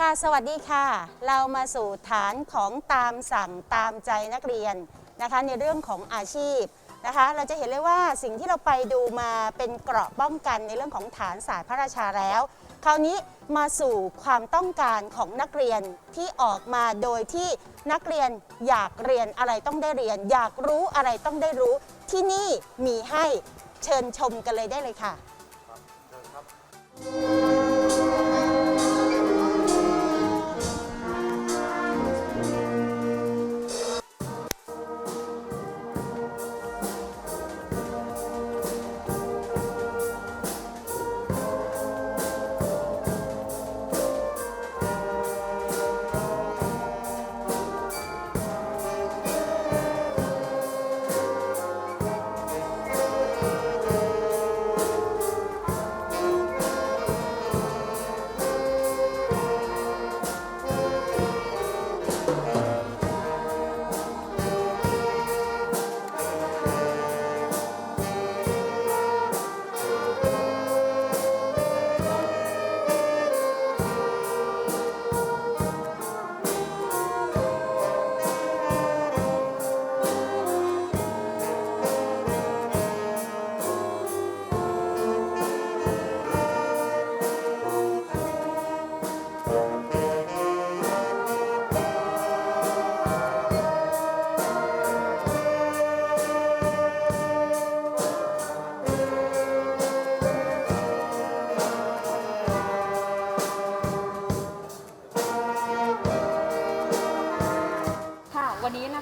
ค่ะสวัสดีค่ะ เรามาสู่ฐานของตามสั่งตามใจนักเรียนนะคะในเรื่องของอาชีพนะคะเราจะเห็นเลยว่าสิ่งที่เราไปดูมาเป็นเกราะป้องกันในเรื่องของฐานศาสตร์พระราชาแล้ว คราวนี้มาสู่ความต้องการของนักเรียนที่ออกมาโดยที่นักเรียนอยากเรียนอะไรต้องได้เรียน อยากรู้อะไรต้องได้รู้ ที่นี่มีให้เชิญชมกันเลยได้เลยค่ะค่ะ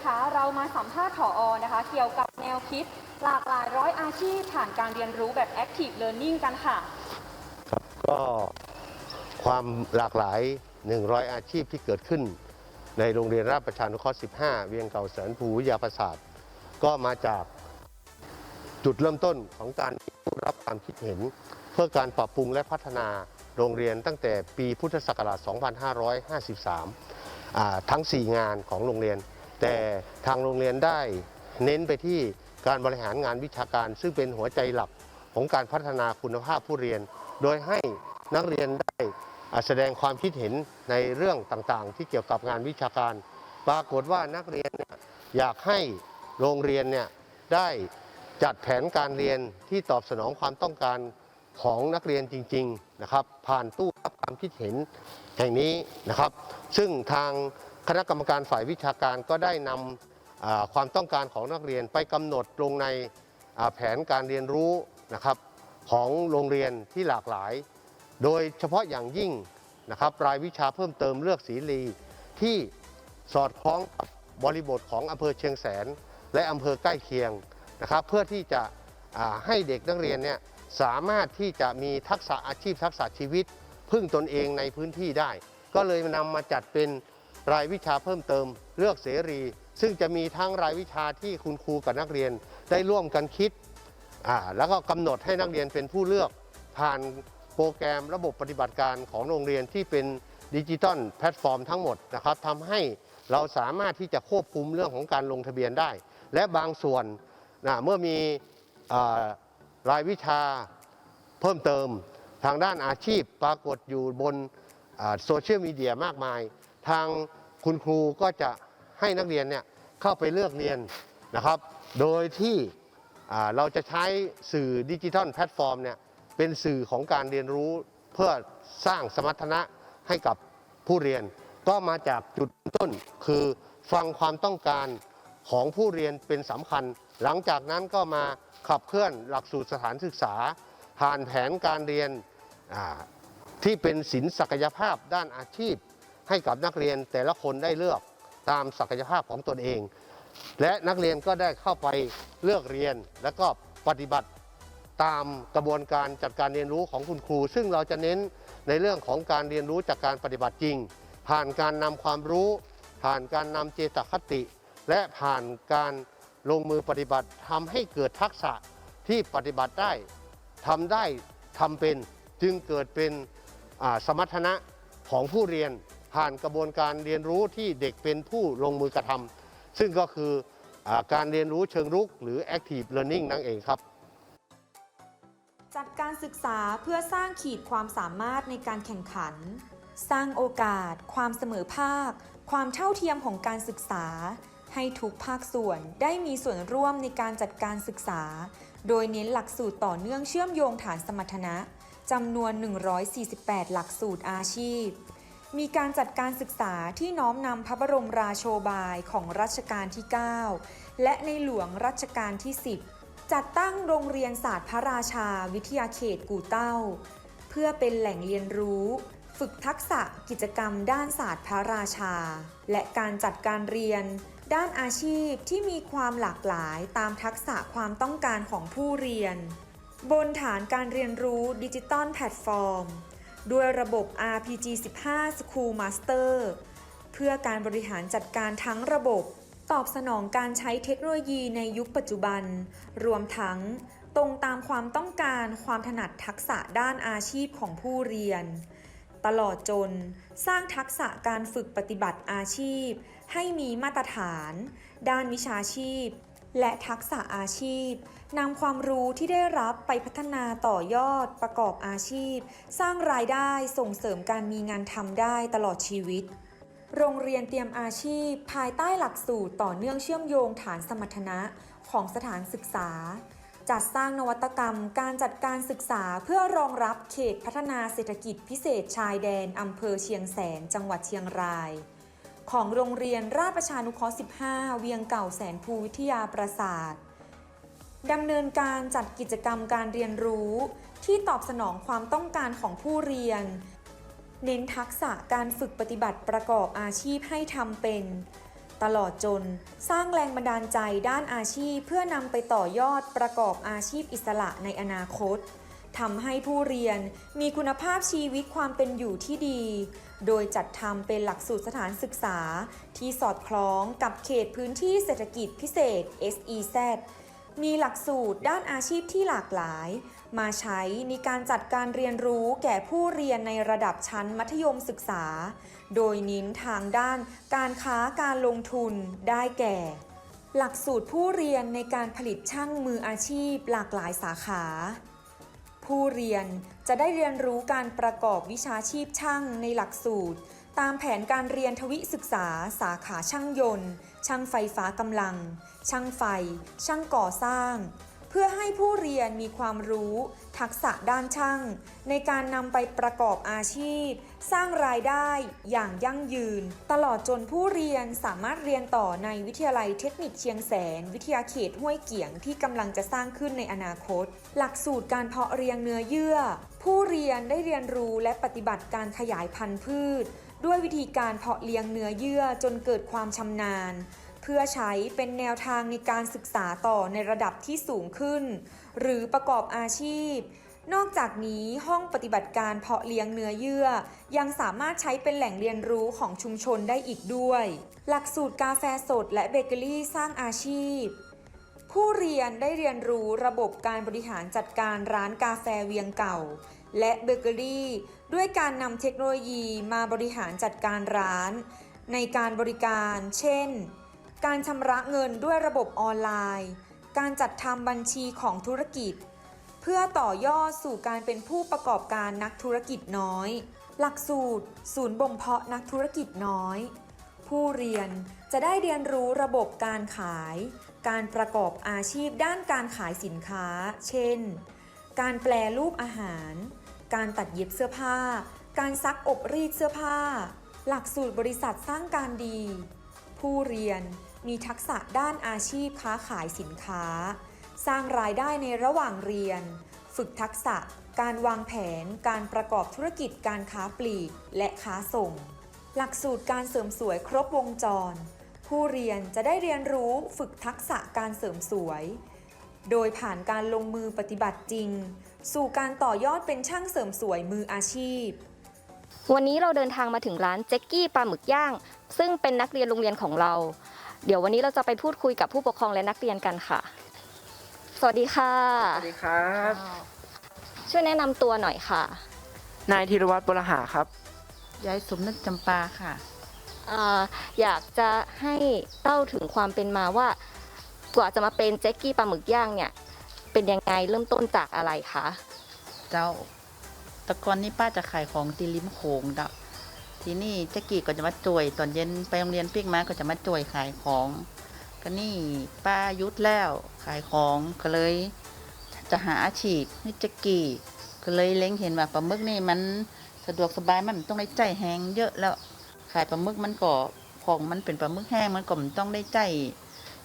นะคะ เรามาสัมภาษณ์ผออนะคะ เกี่ยวกับแนวคิด หลากหลายร้อยอาชีพผ่านการเรียนรู้แบบ Active Learning กันค่ะ ครับก็ความหลากหลาย 100 อาชีพที่เกิดขึ้น ในโรงเรียนราชประชานุเคราะห์ 15 เวียงเก่าแสนภูวิทยาประสาทก็มาจากจุดเริ่มต้นของการรับความคิดเห็น เพื่อการปรับปรุงและพัฒนาโรงเรียนตั้งแต่ปีพุทธศักราช 2553อ่าทั้ง 4 งานของโรงเรียน แต่ทางโรงเรียนได้เน้นไปที่การบริหารงานวิชาการ ซึ่งเป็นหัวใจหลักของการพัฒนาคุณภาพผู้เรียน โดยให้นักเรียนได้แสดงความคิดเห็นในเรื่องต่างๆ ที่เกี่ยวกับงานวิชาการ ปรากฏว่านักเรียนนยอยากให้โรงเรียนเนี่ยได้จัดแผนการเรียนที่ตอบสนองความต้องการของนักเรียนจริง ๆนะครับ ผ่านตู้รับความคิดเห็นแห่งนี้นะครับ ซึ่งทาง คณะกรรมการฝ่ายวิชาการก็ได้นำความต้องการของนักเรียนไปกำหนดลงในแผนการเรียนรู้นะครับของโรงเรียนที่หลากหลาย โดยเฉพาะอย่างยิ่งนะครับรายวิชาเพิ่มเติมเลือกสีลีที่สอดคล้องกับบริบทของอำเภอเชียงแสน และอำเภอใกล้เคียงนะครับเพื่อที่จะให้เด็กนักเรียนเนี่ยสามารถที่จะมีทักษะอาชีพทักษะชีวิต พึ่งตนเองในพื้นที่ได้ ก็เลยนำมาจัดเป็น รายวิชาเพิ่มเติมเลือกเสรี ซึ่งจะมีทั้งรายวิชาที่คุณครูกับนักเรียนได้ร่วมกันคิดแล้วก็กำหนดให้นักเรียนเป็นผู้เลือกผ่านโปรแกรมระบบปฏิบัติการของโรงเรียนที่เป็นดิจิตอลแพลตฟอร์มทั้งหมดนะครับทำให้เราสามารถที่จะควบคุมเรื่องของการลงทะเบียนได้ และบางส่วนนะเมื่อมีอรายวิชาเพิ่มเติมทางด้านอาชีพปรากฏอยู่บนโซเชียลมีเดียมากมาย ทางคุณครูก็จะให้นักเรียนเนี่ยเข้าไปเลือกเรียนนะครับ โดยที่เราจะใช้สื่อดิจิทัลแพลตฟอร์มเนี่ยเป็นสื่อของการเรียนรู้เพื่อสร้างสมรรถนะให้กับผู้เรียน ก็มาจากจุดต้นคือฟังความต้องการของผู้เรียนเป็นสำคัญ หลังจากนั้นก็มาขับเคลื่อนหลักสูตรสถานศึกษา ผ่านแผนการเรียนที่เป็นศิลปศักยภาพด้านอาชีพ ให้กับนักเรียนแต่ละคนได้เลือกตามศักยภาพของตนเอง และนักเรียนก็ได้เข้าไปเลือกเรียน แล้วก็ปฏิบัติตามกระบวนการจัดการเรียนรู้ของคุณครู ซึ่งเราจะเน้นในเรื่องของการเรียนรู้จากการปฏิบัติจริง ผ่านการนำความรู้ ผ่านการนำเจตคติ และผ่านการลงมือปฏิบัติทำให้เกิดทักษะที่ปฏิบัติได้ทำได้ทำเป็นจึงเกิดเป็นสมรรถนะของผู้เรียน ผ่านกระบวนการเรียนรู้ที่เด็กเป็นผู้ลงมือกระทำซึ่งก็คืออการเรียนรู้เชิงรุกหรือ active learning นั่นเองครับ จัดการศึกษาเพื่อสร้างขีดความสามารถในการแข่งขัน สร้างโอกาส ความเสมอภาค ความเท่าเทียมของการศึกษา ให้ทุกภาคส่วนได้มีส่วนร่วมในการจัดการศึกษา โดยเน้นหลักสูตรต่อเนื่องเชื่อมโยงฐานสมรรถนะจำนวน 148 หลักสูตรอาชีพ มีการจัดการศึกษาที่น้อมนำพระบรมราโชบายของรัชกาลที่ 9 และในหลวงรัชกาลที่ 10 จัดตั้งโรงเรียนศาสตร์พระราชาวิทยาเขตกู่เต้า เพื่อเป็นแหล่งเรียนรู้ ฝึกทักษะกิจกรรมด้านศาสตร์พระราชา และการจัดการเรียน ด้านอาชีพที่มีความหลากหลายตามทักษะความต้องการของผู้เรียน บนฐานการเรียนรู้ดิจิตอลแพลตฟอร์ม ด้วยระบบ RPG 15 School Master เพื่อการบริหารจัดการทั้งระบบ ตอบสนองการใช้เทคโนโลยีในยุคปัจจุบัน รวมทั้งตรงตามความต้องการความถนัดทักษะด้านอาชีพของผู้เรียน ตลอดจนสร้างทักษะการฝึกปฏิบัติอาชีพ ให้มีมาตรฐาน ด้านวิชาชีพ และทักษะอาชีพนำความรู้ที่ได้รับไปพัฒนาต่อยอดประกอบอาชีพ สร้างรายได้ส่งเสริมการมีงานทำได้ตลอดชีวิต โรงเรียนเตรียมอาชีพ ภายใต้หลักสูตรต่อเนื่องเชื่อมโยงฐานสมรรถนะของสถานศึกษา จัดสร้างนวัตกรรม การจัดการศึกษาเพื่อรองรับเขตพัฒนาเศรษฐกิจพิเศษชายแดนอำเภอเชียงแสน จังหวัดเชียงราย ของโรงเรียนราชประชานุเคราะห์ 15 เวียงเก่าแสนภูวิทยาปราศาสตร์ดำเนินการจัดกิจกรรมการเรียนรู้ ที่ตอบสนองความต้องการของผู้เรียน เน้นทักษะการฝึกปฏิบัติประกอบอาชีพให้ทำเป็น ตลอดจนสร้างแรงบันดาลใจด้านอาชีพเพื่อนำไปต่อยอดประกอบอาชีพอิสระในอนาคต ทำให้ผู้เรียนมีคุณภาพชีวิตความเป็นอยู่ที่ดี โดยจัดทำเป็นหลักสูตรสถานศึกษา ที่สอดคล้องกับเขตพื้นที่เศรษฐกิจพิเศษ SEZ มีหลักสูตรด้านอาชีพที่หลากหลาย มาใช้ในการจัดการเรียนรู้แก่ผู้เรียนในระดับชั้นมัธยมศึกษา โดยเน้นทางด้านการค้าการลงทุนได้แก่ หลักสูตรผู้เรียนในการผลิตช่างมืออาชีพหลากหลายสาขา ผู้เรียนจะได้เรียนรู้การประกอบวิชาชีพช่างในหลักสูตร ตามแผนการเรียนทวิศึกษา สาขาช่างยนต์ ช่างไฟฟ้ากำลัง ช่างไฟ ช่างก่อสร้าง เพื่อให้ผู้เรียนมีความรู้ ทักษะด้านช่าง ในการนำไปประกอบอาชีพ สร้างรายได้อย่างยั่งยืน ตลอดจนผู้เรียนสามารถเรียนต่อในวิทยาลัยเทคนิคเชียงแสน วิทยาเขตห้วยเกี่ยงที่กำลังจะสร้างขึ้นในอนาคต หลักสูตรการเพาะเรียงเนื้อเยื่อ ผู้เรียนได้เรียนรู้และปฏิบัติการขยายพันธุ์พืช ด้วยวิธีการเพาะเลี้ยงเนื้อเยื่อจนเกิดความชำนาญเพื่อใช้เป็นแนวทางในการศึกษาต่อในระดับที่สูงขึ้น หรือประกอบอาชีพ นอกจากนี้ห้องปฏิบัติการเพาะเลี้ยงเนื้อเยื่อ ยังสามารถใช้เป็นแหล่งเรียนรู้ของชุมชนได้อีกด้วย หลักสูตรกาแฟสดและเบเกอรี่สร้างอาชีพ ผู้เรียนได้เรียนรู้ระบบการบริหารจัดการร้านกาแฟเวียงเก่า และเบเกอรี่ ด้วยการนำเทคโนโลยีมาบริหารจัดการร้าน ในการบริการ เช่น การชำระเงินด้วยระบบออนไลน์ การจัดทำบัญชีของธุรกิจ เพื่อต่อยอดสู่การเป็นผู้ประกอบการนักธุรกิจน้อย หลักสูตร ศูนย์บ่มเพาะนักธุรกิจน้อย ผู้เรียนจะได้เรียนรู้ระบบการขาย การประกอบอาชีพด้านการขายสินค้า เช่น การแปลรูปอาหาร การตัดเย็บเสื้อผ้า การซักอบรีดเสื้อผ้า หลักสูตรบริษัทสร้างการดี ผู้เรียนมีทักษะด้านอาชีพค้าขายสินค้า สร้างรายได้ในระหว่างเรียน ฝึกทักษะ การวางแผน การประกอบธุรกิจการค้าปลีก และค้าส่ง หลักสูตรการเสริมสวยครบวงจร ผู้เรียนจะได้เรียนรู้ฝึกทักษะการเสริมสวย โดยผ่านการลงมือปฏิบัติจริง สู่การต่อยอดเป็นช่างเสริมสวยมืออาชีพวันนี้เราเดินทางมาถึงร้านเจ๊กกี้ปลาหมึกย่าง ซึ่งเป็นนักเรียนโรงเรียนของเรา เดี๋ยววันนี้เราจะไปพูดคุยกับผู้ปกครองและนักเรียนกันค่ะ สวัสดีค่ะ สวัสดีครับ ช่วยแนะนำตัวหน่อยค่ะ นายธีรวัตรบรหาครับ ยายสมนึกจำปาค่ะอ่าอยากจะให้เล่าถึงความเป็นมาว่ากว่าจะมาเป็นเจ๊กกี้ปลาหมึกย่างเนี่ย เป็นยังไงเริ่มต้นจากอะไรคะเจ้าแตะกอนนี้ป้าจะขายของตีริมโขงดับ ทีนี่เจ๊กี้ก็จะมาจ่วย ตอนเย็นไปโรงเรียนปิ๊กมาก็จะมาจ่วยขายของ ก็นี่ป้ายุดแล้วขายของก็เลย จะหาอาชีพให้เจ๊กี้ก็เลยเล็งเห็นว่าปลาหมึกนี่มันสะดวกสบายมันต้องได้ใจแห้งเยอะแล้วขายปลาหมึกมันก็ของมันเป็นปลาหมึกแห้งมันก็มันต้องได้ใจ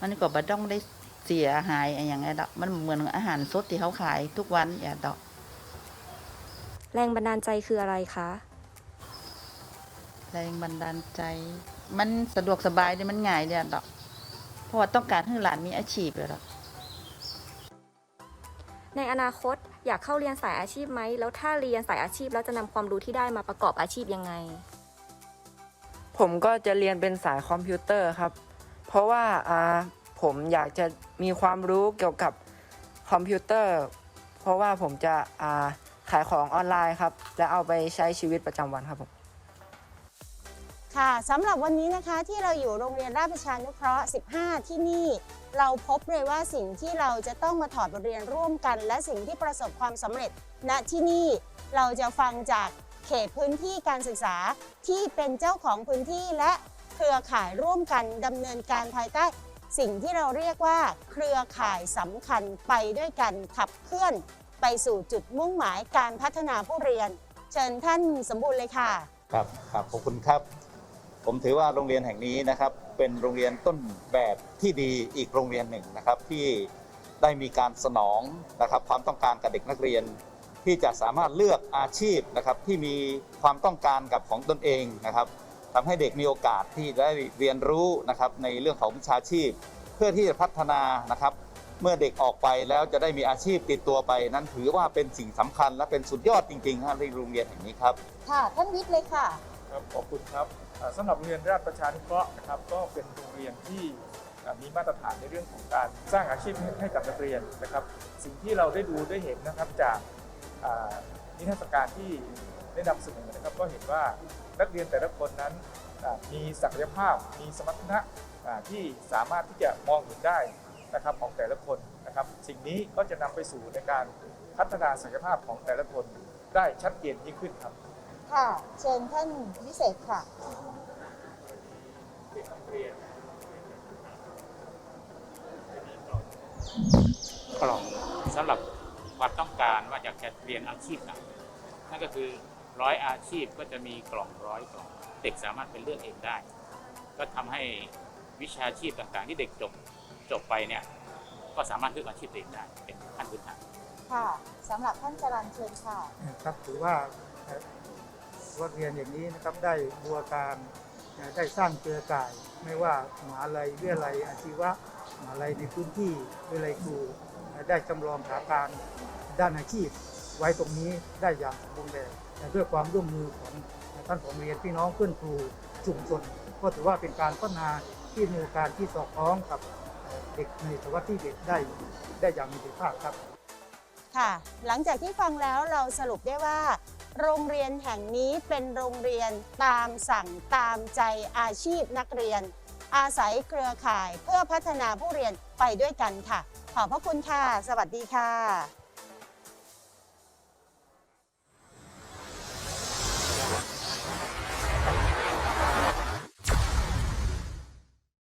มันก็บ่ต้องได้เสียหายอะไรอย่างเงี้ยดอกมันเหมือนอาหารสดที่เขาขายทุกวันอย่าดอก แรงบันดาลใจคืออะไรคะแรงบันดาลใจ มันสะดวกสบายดีมันง่ายเดียวดอก เพราะว่าต้องการให้หลานมีอาชีพเลยดอกในอนาคตอยากเข้าเรียนสายอาชีพไหม แล้วถ้าเรียนสายอาชีพแล้วจะนำความรู้ที่ได้มาประกอบอาชีพยังไง ผมก็จะเรียนเป็นสายคอมพิวเตอร์ครับ เพราะว่าอ่าผมอยากจะมีความรู้เกี่ยวกับคอมพิวเตอร์ เพราะว่าผมจะอ่าขายของออนไลน์ครับ และเอาไปใช้ชีวิตประจำวันครับผม ค่ะสำหรับวันนี้นะคะที่เราอยู่โรงเรียนราชประชานุเคราะห์ 15 ที่นี่ เราพบเลยว่าสิ่งที่เราจะต้องมาถอดบทเรียนร่วมกัน และสิ่งที่ประสบความสำเร็จ ณที่นี่เราจะฟังจากเขตพื้นที่การศึกษาที่เป็นเจ้าของพื้นที่และเครือข่ายร่วมกันดำเนินการภายใต้ สิ่งที่เราเรียกว่า เครือข่ายสำคัญไปด้วยกันขับเคลื่อน ไปสู่จุดมุ่งหมายการพัฒนาผู้เรียน เชิญท่านสมบูรณ์เลยค่ะ ครับครับขอบคุณครับ ผมถือว่าโรงเรียนแห่งนี้นะครับ เป็นโรงเรียนต้นแบบที่ดีอีกโรงเรียนหนึ่งนะครับ ที่ได้มีการสนองนะครับ ความต้องการกับเด็กนักเรียน ที่จะสามารถเลือกอาชีพนะครับที่มีความต้องการกับของตนเองนะครับทำให้เด็กมีโอกาสที่ได้เรียนรู้นะครับในเรื่องของวิชาชีพ เพื่อที่จะพัฒนานะครับ เมื่อเด็กออกไปแล้วจะได้มีอาชีพติดตัวไป นั้นถือว่าเป็นสิ่งสำคัญและเป็นสุดยอดจริงๆฮะในโรงเรียนแห่งนี้ครับค่ะท่านวิทย์เลยค่ะ ครับขอบคุณครับอ่า สำหรับโรงเรียนราชประชานุเคราะห์นะครับก็เป็นโรงเรียนที่มีมาตรฐานในเรื่องของการสร้างอาชีพให้กับนักเรียนนะครับ สิ่งที่เราได้ดูได้เห็นนะครับจากนิทรรศการที่ได้นำเสนอนะครับ ก็เห็นว่านักเรียนแต่ละคนนั้นมีศักยภาพมีสมรรถนะที่สามารถที่จะมองเห็นได้นะครับของแต่ละคนนะครับ สิ่งนี้ก็จะนำไปสู่ในการพัฒนาศักยภาพของแต่ละคนได้ชัดเจนยิ่งขึ้นครับ ค่ะ เชิญท่านวิเศษค่ะ กล่องสำหรับความต้องการว่าอยากจะเรียนอาชีพไหนนั่นก็คือร้อยอาชีพก็จะมีกล่องร้อยกล่องเด็กสามารถเป็นเลือกเองได้ ก็ทำให้วิชาชีพต่างๆ ที่เด็กจบจบไปเนี่ยก็สามารถเลือกอาชีพตัวเองได้เป็นขั้นพื้นฐานค่ะสำหรับท่านจรันเชิญค่ะ ครับถือว่าเอ่อ ว่าเรียนอย่างนี้นะครับได้บัวการได้สร้างเครือข่าย ไม่ว่ามหาลัยวิทยาลัยอาชีวะมหาลัยในพื้นที่วิทยาลัยครูได้จำลองสถานการณ์ด้านอาชีพ ไว้ตรงนี้ได้อย่างสมบูรณ์แบบด้วยความร่วมมือของท่านผมเรียนพี่น้องเพื่อนครูชุมชนก็ถือว่าเป็นการพัฒนาที่มีการที่สอดคล้องกับเด็กในสวัสดิ์ที่เด็กได้ได้อย่างมีประสิทธิภาพครับค่ะ หลังจากที่ฟังแล้วเราสรุปได้ว่า โรงเรียนแห่งนี้เป็นโรงเรียนตามสั่งตามใจอาชีพนักเรียน อาศัยเครือข่ายเพื่อพัฒนาผู้เรียนไปด้วยกันค่ะ ขอบพระคุณค่ะ สวัสดีค่ะ